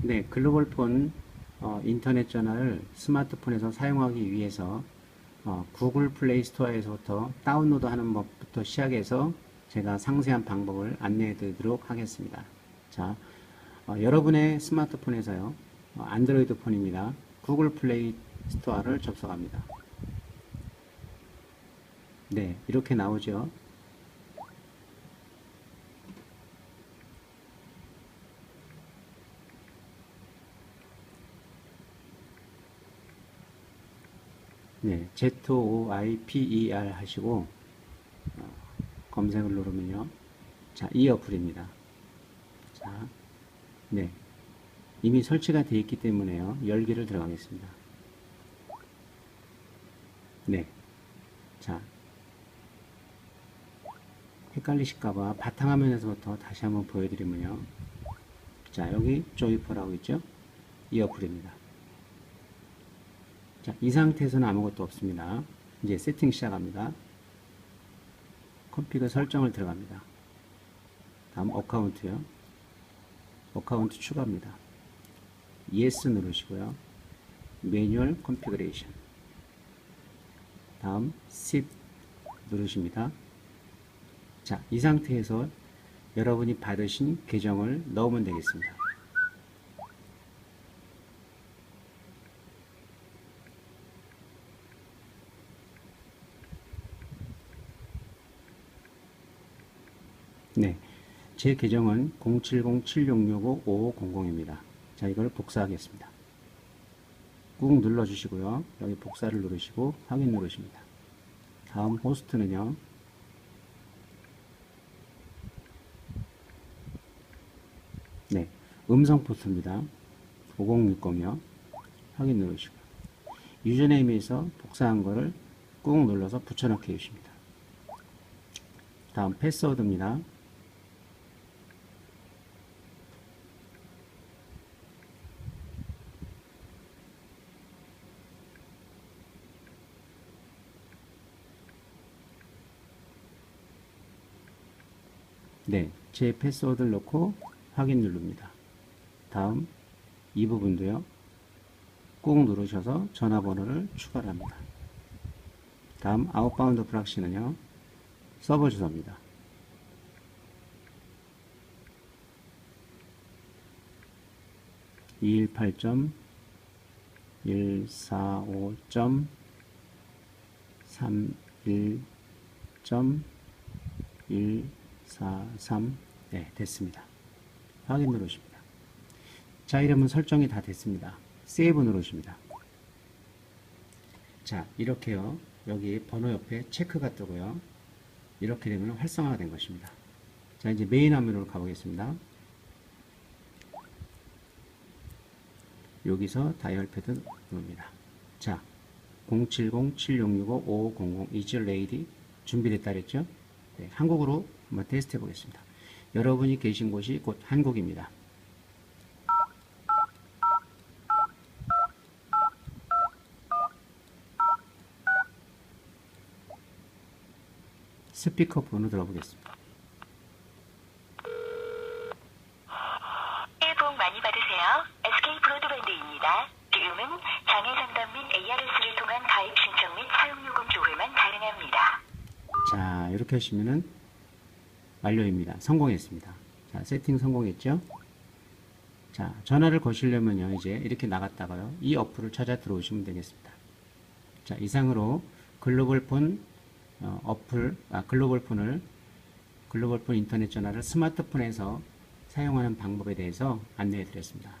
네, 글로벌 폰 어, 인터넷 전화를 스마트폰에서 사용하기 위해서 어, 구글 플레이 스토어에서부터 다운로드 하는 법부터 시작해서 제가 상세한 방법을 안내해 드리도록 하겠습니다. 자, 어, 여러분의 스마트폰에서요, 어, 안드로이드 폰입니다. 구글 플레이 스토어를 접속합니다. 네, 이렇게 나오죠. 네, Z-O-I-P-E-R 하시고 어, 검색을 누르면요. 자, 이 어플입니다. 자, 네, 이미 설치가 되어 있기 때문에요. 열기를 들어가겠습니다. 네, 자, 헷갈리실까봐 바탕화면에서부터 다시 한번 보여드리면요. 자, 여기 조이퍼라고 있죠? 이 어플입니다. 자, 이 상태에서는 아무것도 없습니다. 이제 세팅 시작합니다. 컴피그 설정을 들어갑니다. 다음 어카운트요. 어카운트 추가합니다. Yes 누르시고요. 매뉴얼 컨피그레이션. 다음 SIP 누르십니다. 자, 이 상태에서 여러분이 받으신 계정을 넣으면 되겠습니다. 네. 제 계정은 070-7665-5500입니다. 자, 이걸 복사하겠습니다. 꾹 눌러주시고요. 여기 복사를 누르시고 확인 누르십니다. 다음 호스트는요. 네. 음성 포트입니다. 5060이요. 확인 누르시고 유저네임에서 복사한 거를 꾹 눌러서 붙여넣기 해주십니다. 다음 패스워드입니다. 네, 제 패스워드를 넣고 확인 누릅니다. 다음 이 부분도요. 꾹 누르셔서 전화번호를 추가를 합니다. 다음 아웃바운드 프락시는요. 서버 주소입니다. (218점) 145점 31점 143 네, 됐습니다. 확인 누르십니다. 자, 이러면 설정이 다 됐습니다. 세이브 누르십니다. 자, 이렇게요. 여기 번호 옆에 체크가 뜨고요. 이렇게 되면 활성화가 된 것입니다. 자, 이제 메인 화면으로 가보겠습니다. 여기서 다이얼 패드 누릅니다. 자, 070-7665-5500 이즈 레이디 준비됐다 그랬죠? 네, 한국어로 한번 테스트 해 보겠습니다. 여러분이 계신 곳이 곧 한국입니다. 스피커 번호 들어보겠습니다. 새해 복 많이 받으세요. SK 브로드밴드입니다. 지금은 장애 상담 및 ARS를 통한 가입 신청 및 사용 요금 조회만 가능합니다. 자, 이렇게 하시면은 완료입니다. 성공했습니다. 자, 세팅 성공했죠? 자, 전화를 거시려면요, 이제 이렇게 나갔다가요, 이 어플을 찾아 들어오시면 되겠습니다. 자, 이상으로 글로벌 폰 어, 어플, 아, 글로벌 폰을, 글로벌 폰 인터넷 전화를 스마트폰에서 사용하는 방법에 대해서 안내해 드렸습니다.